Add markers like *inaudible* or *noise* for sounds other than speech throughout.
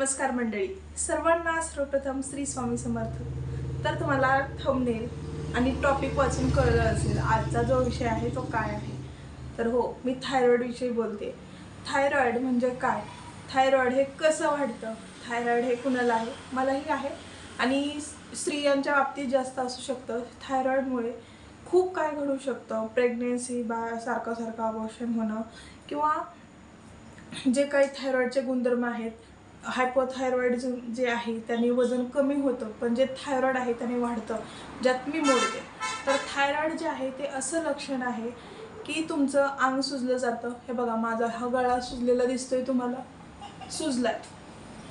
नमस्कार मंडळी. सर्वांना सर्वप्रथम श्री स्वामी समर्थ. तर तुम्हाला थंबनेल आणि टॉपिक वाचून कळलं असेल आजचा जो विषय आहे तो काय आहे? तर हो मी थायरॉईडविषयी बोलते. थायरॉईड म्हणजे काय? थायरॉईड हे कसं वाढतं? थायरॉईड हे कुणाला आहे? मलाही आहे. आणि स्त्रियांच्या बाबतीत जास्त असू शकतं. थायरॉईडमुळे खूप काय घडू शकतं? प्रेग्नेन्सी बा सारखं सारखं अबॉर्शन होणं किंवा जे काही थायरॉईडचे गुणधर्म आहेत हायपोथायरॉईडिझम जे आहे त्याने वजन कमी होतं. पण जे थायरॉईड आहे त्याने वाढतं. ज्यात मी मोडते तर थायरॉईड जे आहे ते असं लक्षण आहे की तुमचं अंग सुजलं जातं. हे बघा माझा हा गळा सुजलेला दिसतोय तुम्हाला. सुजलात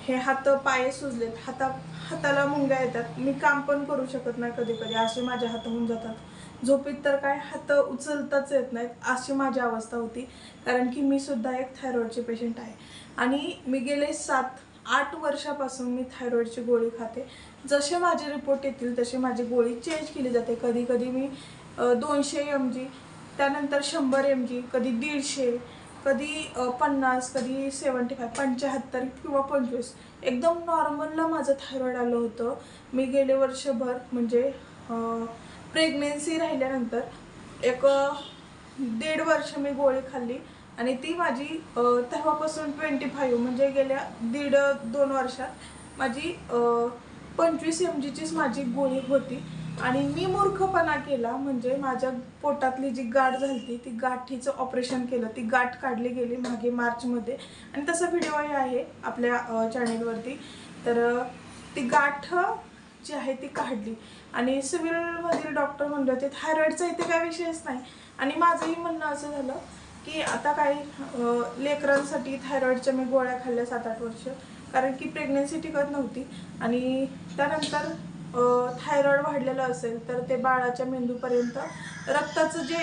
हे हात पाय सुजलेत. हाता हाताला मुंग्या येतात. मी काम पण करू शकत नाही कधी कधी असे माझे हात होऊन जातात. झोपेत तर काय हात उचलताच येत नाहीत अशी माझी अवस्था होती. कारण की मी सुद्धा एक थायरॉईडची पेशंट आहे. आणि मी गेले सात आठ वर्षापासून मी थायरॉईडची गोळी खाते. जसे माझे रिपोर्ट येतील तशी माझी गोळी चेंज केली जाते. कधी कधी मी दोनशे एम जी त्यानंतर शंभर एम जी कधी दीडशे कधी पन्नास कधी सेवन्टी फाय पंच्याहत्तर किंवा पंचवीस. एकदम नॉर्मलला माझं थायरॉईड आलं होतं. मी गेले वर्षभर म्हणजे प्रेग्नेन्सी राहिल्यानंतर एक दीड वर्ष मी गोळी खाल्ली. आणि ती माझी तेव्हापासून ट्वेंटी फाईव्ह म्हणजे गेल्या दीड दोन वर्षात माझी पंचवीस एम जीचीच माझी गोळी होती. आणि मी मूर्खपणा केला म्हणजे माझ्या पोटातली जी गाठ झाली ती गाठीचं ऑपरेशन केलं. ती गाठ काढली गेली मागे मार्चमध्ये. आणि तसा व्हिडिओही आहे आपल्या चॅनेलवरती तर ती गाठ जी आहे ती काढली. आणि सिव्हिलमधील डॉक्टर म्हणले होते थायरॉईडचा इथे काय विषयच नाही. आणि माझंही म्हणणं असं झालं की आता काही लेकरांसाठी थायरॉईडच्या मी गोळ्या खाल्ल्या सात आठ वर्ष. कारण की प्रेग्नेन्सी टिकत नव्हती. आणि त्यानंतर थायरॉईड वाढलेलं असेल तर ते बाळाच्या मेंदूपर्यंत रक्ताचं जे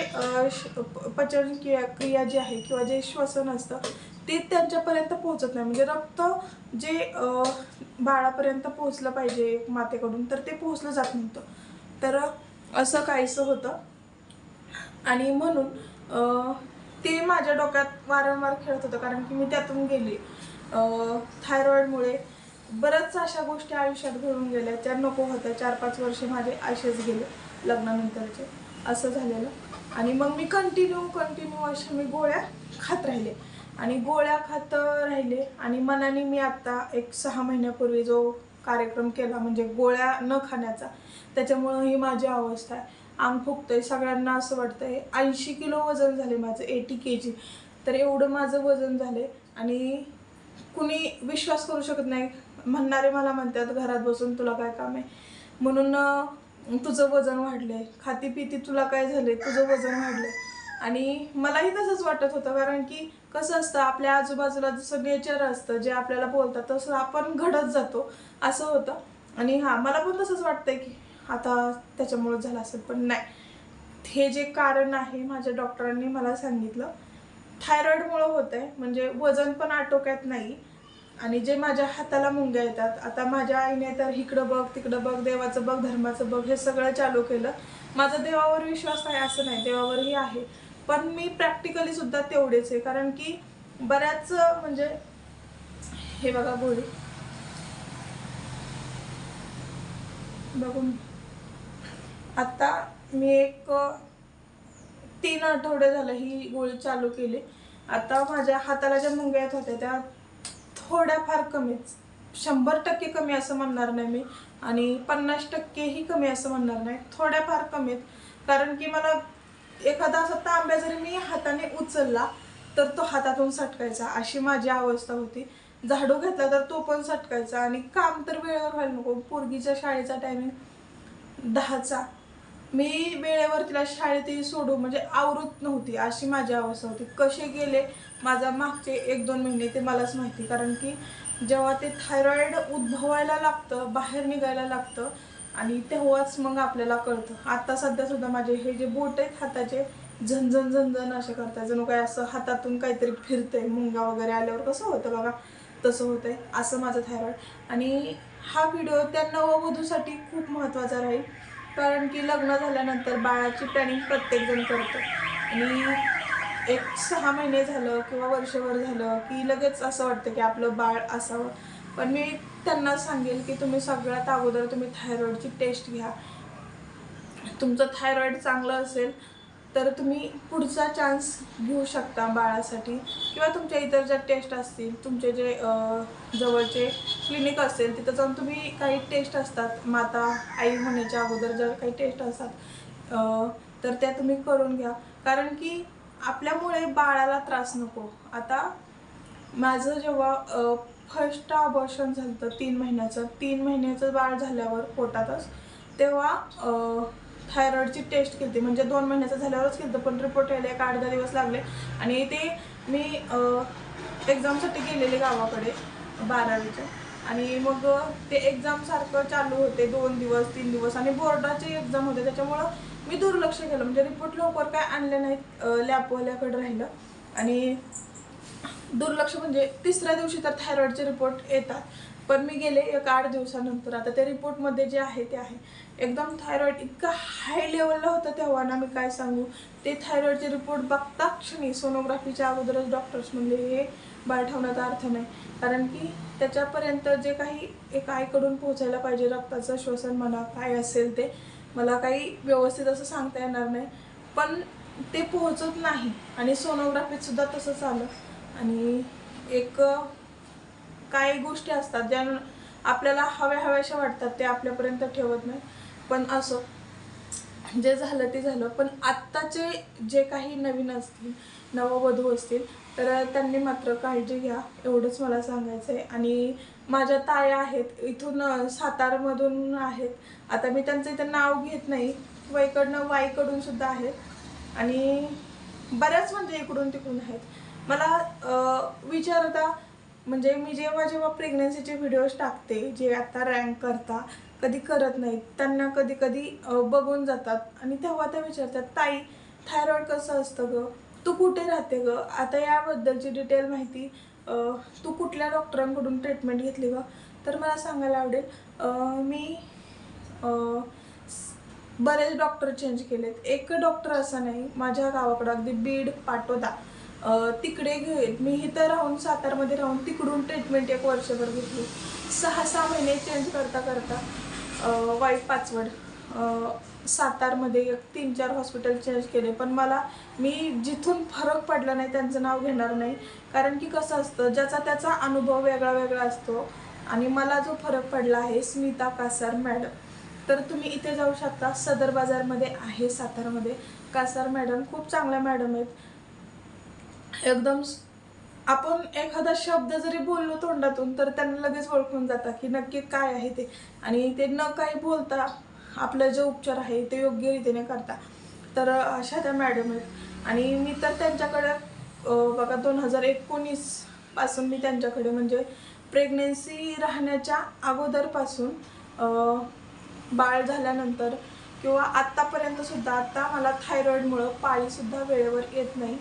श- पचन क्रिया क्रिया जी आहे किंवा जे श्वसन असतं ते त्यांच्यापर्यंत पोहोचत नाही. म्हणजे रक्त जे बाळापर्यंत पोहोचलं पाहिजे मातेकडून तर ते पोहोचलं जात नव्हतं. तर असं काहीसं होतं. आणि म्हणून ते माझ्या डोक्यात वारंवार खेळत होतं कारण की मी त्यातून गेले. थायरॉईडमुळे बऱ्याच अशा गोष्टी आयुष्यात घडून गेल्या त्या नको होत्या. चार पाच वर्षे माझे असेच गेले लग्नानंतरचे. असं झालेलं. आणि मग मी कंटिन्यू कंटिन्यू अशा मी गोळ्या खात राहिले. आणि गोळ्या खात राहिले आणि मनाने मी आत्ता एक सहा महिन्यापूर्वी जो कार्यक्रम केला म्हणजे गोळ्या न खाण्याचा त्याच्यामुळं ही माझी अवस्था आहे. अंग फुगतंय सगळ्यांना असं वाटतंय. ऐंशी किलो वजन झाले माझं एटी के जी तर एवढं माझं वजन झाले आणि कुणी विश्वास करू शकत नाही. म्हणणारे मला म्हणतात घरात बसून तुला काय काम आहे? म्हणून तुझं वजन वाढलंय. खाती पिती तुला काय झालंय? तुझं वजन वाढलंय. आणि मलाही तसंच वाटत होतं. कारण की कसं असतं आपल्या आजूबाजूला जसं नेचर असतं जे आपल्याला बोलतात तसं आपण घडत जातो. असं होतं. आणि हां मला पण तसंच वाटतंय की आता त्याच्यामुळं झालं असेल पण नाही. हे जे कारण आहे माझ्या डॉक्टरांनी मला सांगितलं थायरॉईडमुळं होत आहे म्हणजे वजन पण आटोक्यात नाही. आणि जे माझ्या हाताला मुंग्या येतात आता माझ्या आईने तर इकडं बघ तिकडं बघ देवाचं बघ धर्माचं बघ हे सगळं चालू केलं. माझा देवावर विश्वास आहे असं नाही देवावरही आहे. पण मी प्रॅक्टिकली सुद्धा तेवढेच आहे कारण की बऱ्याच म्हणजे हे बघा गोळी. बघून आता मी एक तीन आठवडे झालं ही गोळी चालू केली. आता माझ्या हाताला ज्या मुंग्या येत होत्या त्या थोड्याफार कमीच. शंभर टक्के कमी असं म्हणणार नाही मी आणि पन्नास टक्केही कमी असं म्हणणार नाही. थोड्याफार कमीत. कारण की मला एखादा असा तांब्या जरी मी हाताने उचलला तर तो हातातून सटकायचा. अशी माझी अवस्था होती. झाडू घेतला तर तो पण सटकायचा आणि काम तर वेळेवर व्हायला नको. पोरगीच्या शाळेचा टायमिंग दहाचा. मी वेळेवर तिला शाळेतही सोडू म्हणजे आवृत नव्हती अशी माझी अवस्था होती. कसे गेले माझा मागचे एक दोन महिने ते मलाच माहिती कारण की जेव्हा ते थायरॉईड उद्भवायला लागतं बाहेर निघायला लागतं आणि तेव्हाच मग आपल्याला कळतं. आत्ता सध्यासुद्धा माझे हे जे बोट आहेत हाताचे झनझन झनझन असे करतात. जणू काय असं हातातून काहीतरी फिरतंय मुंगा वगैरे आल्यावर कसं होतं बघा? तसं होतंय असं माझं थायरॉईड आणि हा व्हिडिओ त्या नववधूसाठी खूप महत्त्वाचा राहील. कारण की लग्न झाल्यानंतर बाळाची प्लॅनिंग प्रत्येकजण करतो. आणि एक सहा महिने झालं किंवा वर्षभर झालं की लगेच असं वाटतं की आपलं बाळ असावं. पण मी त्यांना सांगेल की तुम्ही सगळ्यात अगोदर तुम्ही थायरॉईडची टेस्ट घ्या. तुमचं थायरॉईड चांगलं असेल तर तुम्ही पुढचा चान्स घेऊ शकता बाळासाठी. किंवा तुमच्या इतर ज्या टेस्ट असतील तुमचे जे जवळचे क्लिनिक असेल तिथं जाऊन तुम्ही काही टेस्ट असतात. माता आई होण्याच्या अगोदर जर काही टेस्ट असतात तर त्या तुम्ही करून घ्या. कारण की आपल्यामुळे बाळाला त्रास नको. आता माझं जेव्हा फर्स्ट अबॉर्शन झालं होतं तीन महिन्याचं तीन महिन्याचं बाळ झाल्यावर पोटातच तेव्हा थायरॉईडची टेस्ट केली म्हणजे दोन महिन्याचं झाल्यावरच केलं पण रिपोर्ट यायला एक आठ दहा दिवस लागले. आणि ते मी एक्झामसाठी गेलेले गावाकडे बारावीच्या. आणि मग ते एक्झामसारखं चालू होते दोन दिवस तीन दिवस. आणि बोर्डाचे एक्झाम होते त्याच्यामुळं मी दुर्लक्ष केलं. म्हणजे रिपोर्ट लवकर काय आणले नाहीत लॅपवाल्याकडे राहिलं. आणि दुर्लक्ष म्हणजे तिसऱ्या दिवशी तर थायरॉईडचे रिपोर्ट येतात. पण मी गेले एक आठ दिवसानंतर. आता त्या रिपोर्टमध्ये जे आहे ते आहे. एकदम थायरॉईड इतकं हाय लेवलला होतं तेव्हा ना मी काय सांगू? ते थायरॉईडचे रिपोर्ट बघता क्षणी सोनोग्राफीच्या अगोदरच डॉक्टर्स म्हणले हे बाळ ठेवण्याचा अर्थ नाही. कारण की त्याच्यापर्यंत जे काही एक आईकडून पोहोचायला पाहिजे रक्ताचं श्वसन म्हणा काय असेल ते मला काही व्यवस्थित असं सांगता येणार नाही. पण ते पोहोचत नाही. आणि सोनोग्राफीत सुद्धा तसंच आलं. आणि एक काही गोष्टी असतात ज्या आपल्याला हव्या हव्याशा वाटतात ते आपल्यापर्यंत ठेवत नाही पण असं जे झालं ते झालं. पण आत्ताचे जे काही नवीन असतील नववधू असतील तर त्यांनी मात्र काळजी घ्या एवढंच मला सांगायचं आहे. आणि माझ्या ताया आहेत इथून सातारमधून आहेत. आता मी त्यांचं इथं नाव घेत नाही. वाईकडनं वाईकडून सुद्धा आहेत. आणि बऱ्याच म्हणजे इकडून तिकडून आहेत. मला विचारता म्हणजे मी जेव्हा जेव्हा प्रेग्नन्सीचे व्हिडिओज टाकते जे आता रँक करता कधी करत नाहीत त्यांना कधी कधी बघून जातात. आणि तेव्हा त्या विचारतात ताई थायरॉईड कसं असतं गं? तू कुठे राहते गं? आता याबद्दलची डिटेल माहिती तू कुठल्या डॉक्टरांकडून ट्रीटमेंट घेतली गं? तर मला सांगायला आवडेल मी बरेच डॉक्टर चेंज केलेत. एक डॉक्टर असा नाही माझ्या गावाकडं अगदी बीड पाटोदा. तिकडे घेईन. मी इथं राहून सातारमध्ये राहून तिकडून ट्रीटमेंट एक वर्षभर घेतली. सहा सहा महिने चेंज करता करता वाईट पाचवड सातारमध्ये एक तीन चार हॉस्पिटल चेंज केले. पण मला मी जिथून फरक पडला नाही त्यांचं नाव घेणार नाही. कारण की कसं असतं ज्याचा त्याचा अनुभव वेगळा वेगळा असतो. आणि मला जो फरक पडला आहे स्मिता कासार मॅडम. तर तुम्ही इथे जाऊ शकता. सदर बाजारमध्ये आहे सातारामध्ये. कासार मॅडम खूप चांगल्या मॅडम आहेत. एकदम आपण एखादा शब्द जरी बोललो तोंडातून तर त्यांना लगेच ओळखून जातात की नक्की काय आहे ते. आणि ते न काही बोलता आपलं जे उपचार आहे ते योग्य रीतीने करता. तर अशा त्या मॅडम आहेत. आणि मी तर त्यांच्याकडे बघा दोन हजार एकोणीसपासून मी त्यांच्याकडे म्हणजे प्रेग्नेन्सी राहण्याच्या अगोदरपासून बाळ झाल्यानंतर किंवा आत्तापर्यंतसुद्धा आत्ता मला थायरॉईडमुळं पाळीसुद्धा वेळेवर येत नाही.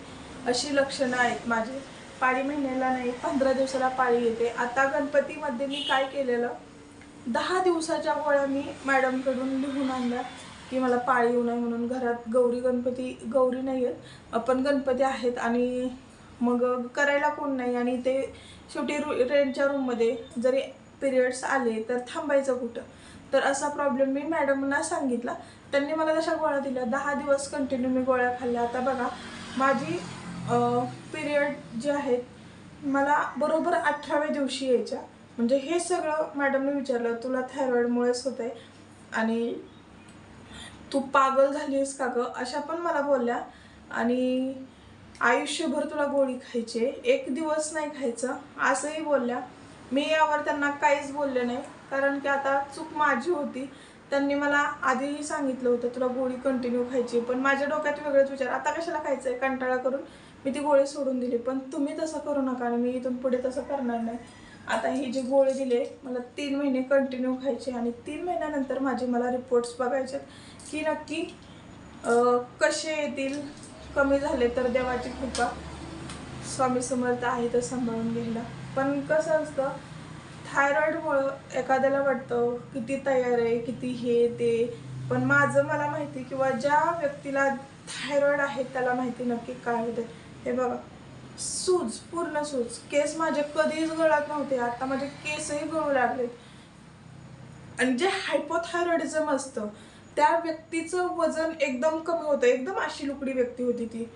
अशी लक्षणं आहेत माझी. पाळी महिन्याला नाही पंधरा दिवसाला पाळी येते. आता गणपतीमध्ये मी काय केलेलं? दहा दिवसाच्या गोळ्या मी मॅडमकडून लिहून आणल्या की मला पाळी येऊ नये म्हणून. घरात गौरी गणपती गौरी नाही आहेत. पण गणपती आहेत आणि मग करायला कोण नाही आणि ते शेवटी रू रेंटच्या रूममध्ये जरी पिरियड्स आले तर थांबायचं कुठं? तर असा प्रॉब्लेम मी मॅडमना सांगितला. त्यांनी मला तशा गोळ्या दिल्या. दहा दिवस कंटिन्यू मी गोळ्या खाल्ल्या. आता बघा माझी पिरियड जे आहेत मला बरोबर अठराव्या दिवशी यायच्या. म्हणजे हे सगळं मॅडमने विचारलं तुला थायरॉईडमुळेच होत आहे आणि तू पागल झालीस का गं? अशा पण मला बोलल्या. आणि आयुष्यभर तुला गोळी खायची आहे. एक दिवस नाही खायचं. असंही बोलल्या. मी यावर त्यांना काहीच बोलले नाही. कारण की आता चूक माझी होती. त्यांनी मला आधीही सांगितलं होतं तुला गोळी कंटिन्यू खायची पण माझ्या डोक्यात वेगळेच विचार. आता कशाला खायचं आहे कंटाळा करून मी ती गोळी सोडून दिली. पण तुम्ही तसं करू नका आणि मी इथून पुढे तसं करणार नाही. आता ही जी गोळी दिली मला तीन महिने कंटिन्यू खायची आणि तीन महिन्यानंतर माझे मला रिपोर्ट्स बघायचे की नक्की कसे येतील कमी झाले तर देवाची कृपा. स्वामी समर्थ आहे तर सांभाळून घ्यायला पण कसं असतं थायरॉईडमुळं एखाद्याला वाटतं किती तयार आहे किती हे ते. पण माझं मला माहिती किंवा ज्या व्यक्तीला थायरॉईड आहे त्याला माहिती नक्की काय होते हे बघा. सूज पूर्ण सूज. केस माझे कधीच गळत नव्हते. आता माझे केसही गळू लागले आणि जे हायपोथायरॉइडिझम असतं त्या व्यक्तीचं वजन एकदम कमी होतं. एकदम अशी लुकडी व्यक्ती होती ती.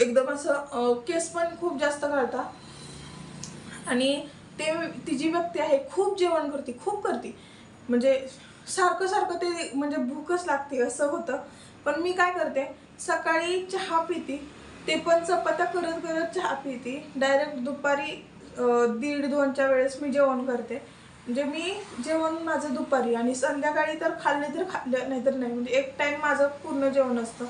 एकदम असं केस पण खूप जास्त घालता. आणि ते ती जी व्यक्ती आहे खूप जेवण करते खूप करते. म्हणजे सारखं सारखं ते म्हणजे भूकच लागते असं होतं. पण मी काय करते सकाळी चहा पिते. ते पण चपात्या करत करत चहा पिते. डायरेक्ट दुपारी दीड दोनच्या वेळेस मी जेवण करते. म्हणजे मी जेवण माझं दुपारी आणि संध्याकाळी तर खाल्ले तर खाल्ले नाही तर नाही. म्हणजे एक टाईम माझं पूर्ण जेवण असतं.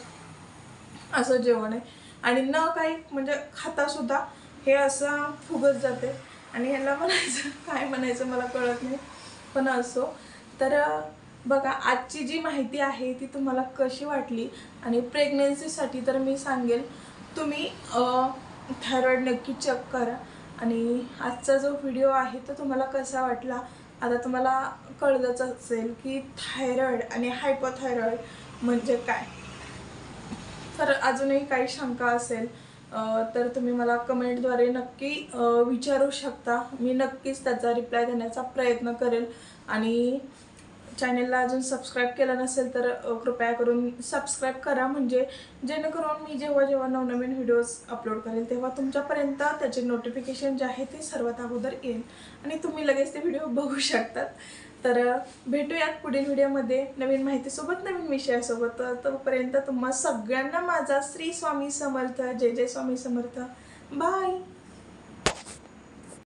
असं जेवण आहे. आणि न काही म्हणजे खातासुद्धा हे असं फुगत जाते. आणि ह्याला म्हणायचं *laughs* काय म्हणायचं मला कळत नाही. पण असो. तर बघा आजची जी माहिती आहे ती तुम्हाला कशी वाटली आणि प्रेग्नेन्सीसाठी तर मी सांगेल. तुम्ही थायरॉईड नक्की चेक करा. आणि आजचा जो व्हिडिओ आहे तो तुम्हाला कसा वाटला? आता तुम्हाला कळलंच असेल की थायरॉईड आणि हायपोथायरॉईड म्हणजे काय? तर अजूनही काही शंका असेल तर तुम्ही मला कमेंटद्वारे नक्की विचारू शकता. मी नक्कीच त्याचा रिप्लाय देण्याचा प्रयत्न करेल. आणि चॅनेलला अजून सबस्क्राईब केलं नसेल तर कृपया करून सबस्क्राईब करा. म्हणजे जेणेकरून मी जेव्हा जेव्हा नवनवीन व्हिडिओज अपलोड करेल तेव्हा तुमच्यापर्यंत त्याचे नोटिफिकेशन जे आहे ते सर्वात अगोदर येईल. आणि तुम्ही लगेच ते व्हिडिओ बघू शकतात. तर भेटूयात पुढील व्हिडिओमध्ये नवीन माहितीसोबत नवीन विषयासोबत. तोपर्यंत तुम्हा सगळ्यांना माझा श्री स्वामी समर्थ. जय जय स्वामी समर्थ. बाय